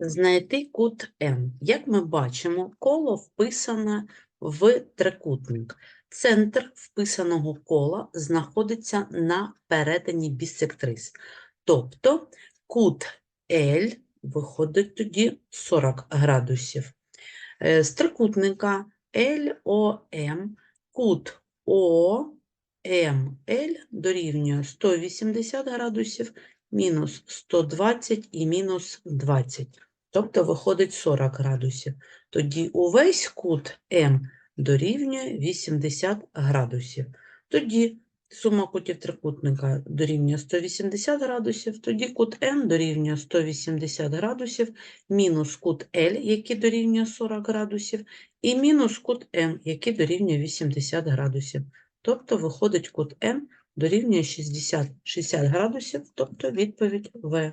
Знайти кут М. Як ми бачимо, коло вписане в трикутник. Центр вписаного кола знаходиться на перетині бісектрис. Тобто кут L виходить тоді 40 градусів. Е, З трикутника LOM кут OML дорівнює 180 градусів, мінус 120 і мінус 20. Тобто виходить 40 градусів. Тоді увесь кут М дорівнює 80 градусів. Тоді сума кутів трикутника дорівнює 180 градусів, тоді кут М дорівнює 180 градусів, мінус кут L, який дорівнює 40 градусів, і мінус кут М, який дорівнює 80 градусів. Тобто виходить кут М дорівнює 60, 60 градусів, тобто відповідь В.